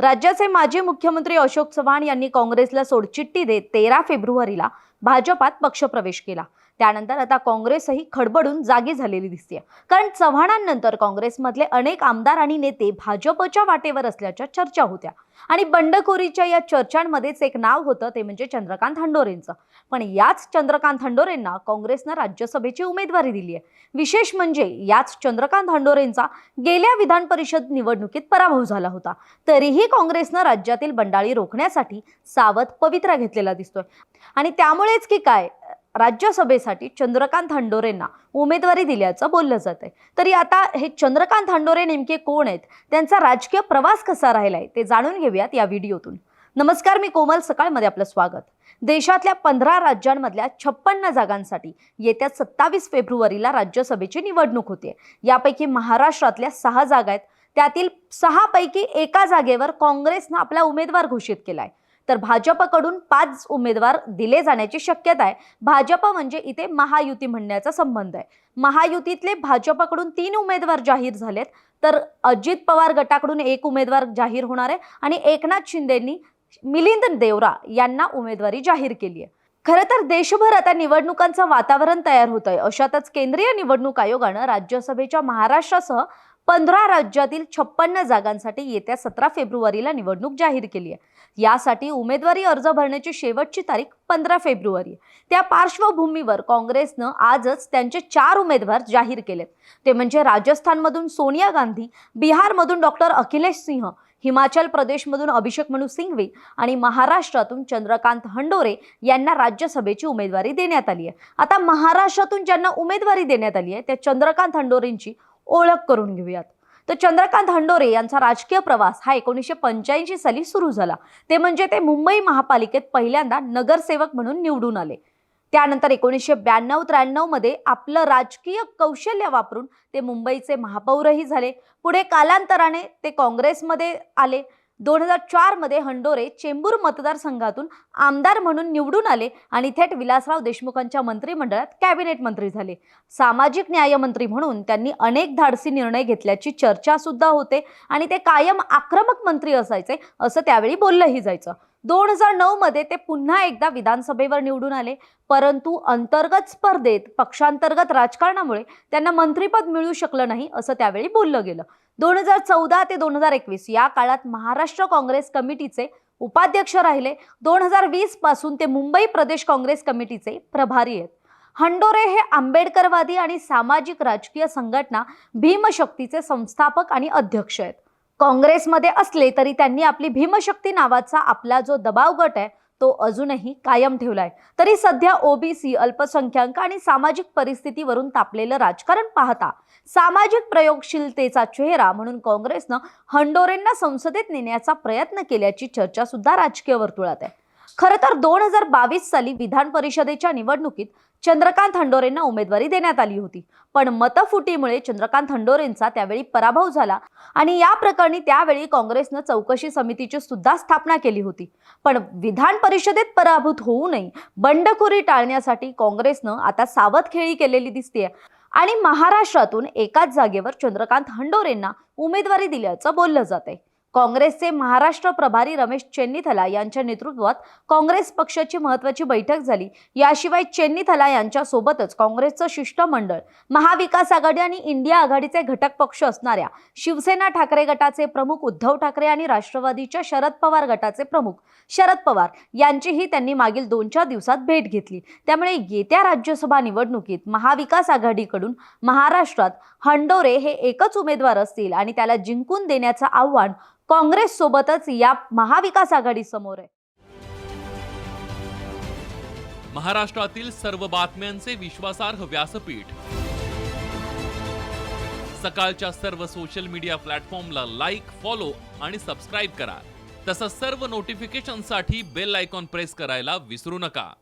राज्याचे माजी मुख्यमंत्री अशोक चव्हाण यांनी काँग्रेसला सोडचिठ्ठी देत तेरा फेब्रुवारीला भाजपात पक्षप्रवेश केला. त्यानंतर आता काँग्रेसही खडबडून जागी झालेली दिसते कारण चव्हाणांनंतर काँग्रेसमधले अनेक आमदार आणि नेते भाजपच्या वाटेवर असल्याच्या चर्चा होत्या. आणि बंडखोरीच्या या चर्चांमध्येच एक नाव होतं ते म्हणजे चंद्रकांत हंडोरेंचं. पण याच चंद्रकांत हंडोरेंना काँग्रेसनं राज्यसभेची उमेदवारी दिली आहे विशेष म्हणजे याच चंद्रकांत हंडोरेंचा गेल्या विधान परिषद निवडणुकीत पराभव झाला होता. तरीही काँग्रेसनं राज्यातील बंडाळी रोखण्यासाठी सावध पवित्रा घेतलेला दिसतोय. आणि त्यामुळेच की काय राज्यसभेसाठी चंद्रकांत हंडोरेंना उमेदवारी दिल्याचं बोललं जात आहे. तरी आता हे चंद्रकांत हंडोरे नेमके कोण आहेत? त्यांचा राजकीय प्रवास कसा राहिलाय? ते जाणून घेऊयात या व्हिडिओतून. नमस्कार मी कोमल सकाळमध्ये आपलं स्वागत. देशातल्या पंधरा राज्यांमधल्या छप्पन्न जागांसाठी येत्या सत्तावीस फेब्रुवारीला राज्यसभेची निवडणूक होते यापैकी महाराष्ट्रातल्या सहा जागा आहेत. त्यातील सहापैकी एका जागेवर काँग्रेसनं आपला उमेदवार घोषित केलाय. तर भाजपकडून पाच उमेदवार दिले जाण्याची शक्यता आहे. भाजप म्हणजे इथे महायुती म्हणण्याचा संबंध आहे. महायुतीतले भाजपकडून तीन उमेदवार जाहीर झालेत. तर अजित पवार गटाकडून एक उमेदवार जाहीर होणार आहे आणि एकनाथ शिंदेंनी मिलिंद देवरा यांना उमेदवारी जाहीर केली आहे. खरं तर देशभर आता निवडणुकांचं वातावरण तयार होत आहे अशातच केंद्रीय निवडणूक आयोगानं राज्यसभेच्या महाराष्ट्रासह पंधरा राज्यातील छप्पन्न जागांसाठी येत्या सतरा फेब्रुवारीला निवडणूक जाहीर केली आहे. यासाठी उमेदवारी अर्ज भरण्याची शेवटची तारीख पंधरा फेब्रुवारी आहे. त्या पार्श्वभूमीवर काँग्रेसनं आजच त्यांचे चार उमेदवार जाहीर केलेत ते म्हणजे राजस्थानमधून सोनिया गांधी बिहारमधून डॉक्टर अखिलेश सिंह हिमाचल प्रदेशमधून अभिषेक मनु सिंघवी आणि महाराष्ट्रातून चंद्रकांत हंडोरे यांना राज्यसभेची उमेदवारी देण्यात आली आहे. आता महाराष्ट्रातून ज्यांना उमेदवारी देण्यात आली आहे त्या चंद्रकांत हंडोरेंची ओळख करून घेऊयात. तर चंद्रकांत हंडोरे यांचा राजकीय प्रवास हा एकोणीसशे पंच्याऐंशी साली सुरू झाला. ते म्हणजे ते मुंबई महापालिकेत पहिल्यांदा नगरसेवक म्हणून निवडून आले. त्यानंतर एकोणीसशे ब्याण्णव त्र्याण्णवमध्ये आपलं राजकीय कौशल्य वापरून ते मुंबईचे महापौरही झाले. पुढे कालांतराने ते काँग्रेसमध्ये आले. दोन हजार चारमध्ये हंडोरे चेंबूर मतदारसंघातून आमदार म्हणून निवडून आले आणि थेट विलासराव देशमुखांच्या मंत्रिमंडळात कॅबिनेट मंत्री झाले. सामाजिक न्यायमंत्री म्हणून त्यांनी अनेक धाडसी निर्णय घेतल्याची चर्चा सुद्धा होते आणि ते कायम आक्रमक मंत्री असायचे असं त्यावेळी बोललंही जायचं. दोन हजार नऊ मध्ये ते पुन्हा एकदा विधानसभेवर निवडून आले. परंतु अंतर्गत स्पर्धेत पक्षांतर्गत राजकारणामुळे त्यांना मंत्रिपद मिळू शकलं नाही असं त्यावेळी बोललं गेलं. दोन हजार चौदा ते दोन हजार एकवीस. या काळात महाराष्ट्र काँग्रेस कमिटीचे उपाध्यक्ष राहिले. दोन हजार वीसपासून ते मुंबई प्रदेश काँग्रेस कमिटीचे प्रभारी आहेत. हंडोरे हे आंबेडकरवादी आणि सामाजिक राजकीय संघटना भीमशक्तीचे संस्थापक आणि अध्यक्ष आहेत. काँग्रेसमध्ये असले तरी त्यांनी आपली भीमशक्ती नावाचा आपला जो दबाव गट आहे तो अजूनही कायम ठेवलाय. तरी सध्या ओबीसी अल्पसंख्याक आणि सामाजिक परिस्थितीवरून तापलेलं राजकारण पाहता सामाजिक प्रयोगशीलतेचा चेहरा म्हणून काँग्रेसनं हंडोरेंना संसदेत नेण्याचा प्रयत्न केल्याची चर्चा सुद्धा राजकीय वर्तुळात आहे. खरं तर दोन हजार बावीस साली विधान परिषदेच्या निवडणुकीत चंद्रकांत हंडोरेंना उमेदवारी देण्यात आली होती. पण मतफुटीमुळे चंद्रकांत हंडोरेंचा त्यावेळी पराभव झाला आणि या प्रकरणी त्यावेळी काँग्रेसनं चौकशी समितीची सुद्धा स्थापना केली होती. पण विधान परिषदेत पराभूत होऊ नये बंडखोरी टाळण्यासाठी काँग्रेसनं आता सावध खेळी केलेली दिसते आणि महाराष्ट्रातून एकाच जागेवर चंद्रकांत हंडोरेंना उमेदवारी दिल्याचं बोललं जात आहे काँग्रेसचे महाराष्ट्र प्रभारी रमेश चेन्नीथला यांच्या नेतृत्वात काँग्रेस पक्षाची महत्वाची बैठक झाली. याशिवाय चेन्नीथला यांच्यासोबतच काँग्रेसचं शिष्टमंडळ महाविकास आघाडी आणि इंडिया आघाडीचे घटक पक्ष असणाऱ्या शिवसेना ठाकरे गटाचे प्रमुख उद्धव ठाकरे आणि राष्ट्रवादीच्या शरद पवार गटाचे प्रमुख शरद पवार यांचीही त्यांनी मागील दोन चार दिवसात भेट घेतली. त्यामुळे येत्या राज्यसभा निवडणुकीत महाविकास आघाडीकडून महाराष्ट्रात हंडोरे हे एकच उमेदवार असतील आणि त्याला जिंकून देण्याचं आव्हान काँग्रेस सोबतच या महाविकास आघाडी समोर आहे. महाराष्ट्रातील सर्व बातम्यांचे विश्वासार्ह व्यासपीठ. सकाळच्या सर्व सोशल मीडिया प्लॅटफॉर्मला लाईक फॉलो आणि सबस्क्राईब करा. तसंच सर्व नोटिफिकेशनसाठी बेल आयकॉन प्रेस करायला विसरू नका.